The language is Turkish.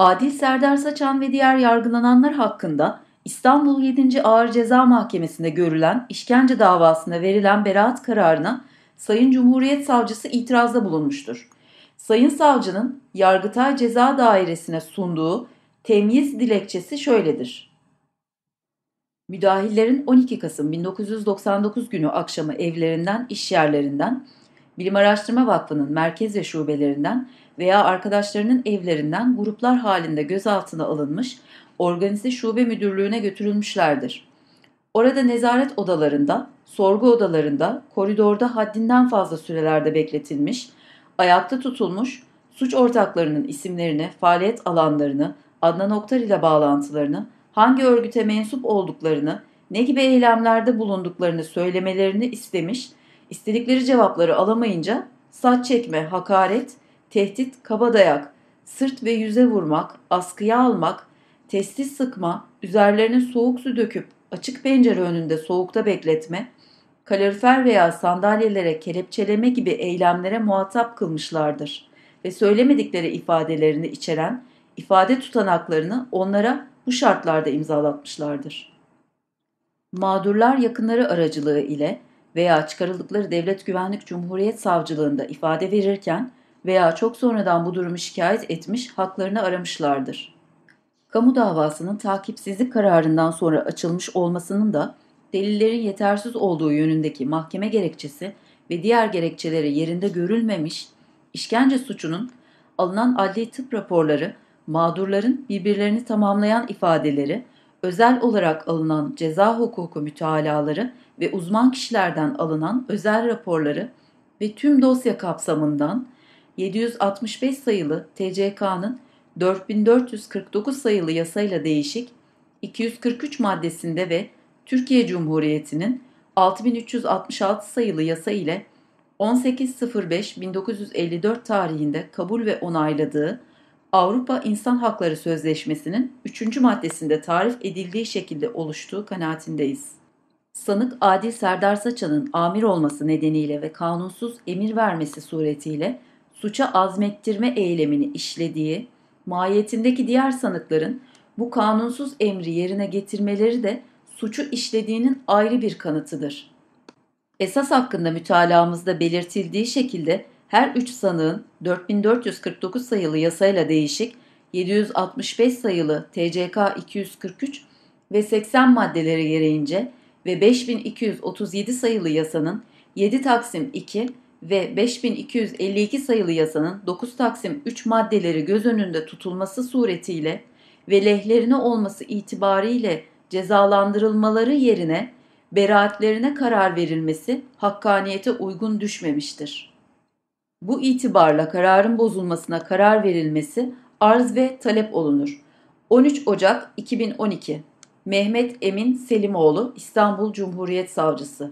Adil Serdar Saçan ve diğer yargılananlar hakkında İstanbul 7. Ağır Ceza Mahkemesi'nde görülen işkence davasında verilen beraat kararına Sayın Cumhuriyet Savcısı itirazda bulunmuştur. Sayın Savcının Yargıtay Ceza Dairesi'ne sunduğu temyiz dilekçesi şöyledir. Müdahillerin 12 Kasım 1999 günü akşamı evlerinden, iş yerlerinden, Bilim Araştırma Vakfı'nın merkez ve şubelerinden veya arkadaşlarının evlerinden gruplar halinde gözaltına alınmış, organize şube müdürlüğüne götürülmüşlerdir. Orada nezaret odalarında, sorgu odalarında, koridorda haddinden fazla sürelerde bekletilmiş, ayakta tutulmuş, suç ortaklarının isimlerini, faaliyet alanlarını, Adnan Oktar ile bağlantılarını, hangi örgüte mensup olduklarını, ne gibi eylemlerde bulunduklarını söylemelerini istemiş, istedikleri cevapları alamayınca saç çekme, hakaret, tehdit, kabadayak, sırt ve yüze vurmak, askıya almak, testis sıkma, üzerlerine soğuk su döküp açık pencere önünde soğukta bekletme, kalorifer veya sandalyelere kelepçeleme gibi eylemlere muhatap kılmışlardır ve söylemedikleri ifadelerini içeren ifade tutanaklarını onlara bu şartlarda imzalatmışlardır. Mağdurlar yakınları aracılığı ile veya çıkarıldıkları Devlet Güvenlik Cumhuriyet Savcılığında ifade verirken veya çok sonradan bu durumu şikayet etmiş haklarını aramışlardır. Kamu davasının takipsizlik kararından sonra açılmış olmasının da delillerin yetersiz olduğu yönündeki mahkeme gerekçesi ve diğer gerekçeleri yerinde görülmemiş, işkence suçunun alınan adli tıp raporları, mağdurların birbirlerini tamamlayan ifadeleri, özel olarak alınan ceza hukuku mütalaları ve uzman kişilerden alınan özel raporları ve tüm dosya kapsamından 765 sayılı TCK'nın 4449 sayılı yasayla değişik 243 maddesinde ve Türkiye Cumhuriyeti'nin 6366 sayılı yasa ile 18.05.1954 tarihinde kabul ve onayladığı Avrupa İnsan Hakları Sözleşmesi'nin 3. maddesinde tarif edildiği şekilde oluştuğu kanaatindeyiz. Sanık Adil Serdar Saçan'ın amir olması nedeniyle ve kanunsuz emir vermesi suretiyle suça azmettirme eylemini işlediği, mahiyetindeki diğer sanıkların bu kanunsuz emri yerine getirmeleri de suçu işlediğinin ayrı bir kanıtıdır. Esas hakkında mütalaamızda belirtildiği şekilde her üç sanığın 4449 sayılı yasayla değişik 765 sayılı TCK 243 ve 80 maddeleri gereğince ve 5237 sayılı yasanın 7 Taksim 2 ve 5252 sayılı yasanın 9 Taksim 3 maddeleri göz önünde tutulması suretiyle ve lehlerine olması itibariyle cezalandırılmaları yerine beraatlerine karar verilmesi hakkaniyete uygun düşmemiştir. Bu itibarla kararın bozulmasına karar verilmesi arz ve talep olunur. 13 Ocak 2012 Mehmet Emin Selimoğlu İstanbul Cumhuriyet Savcısı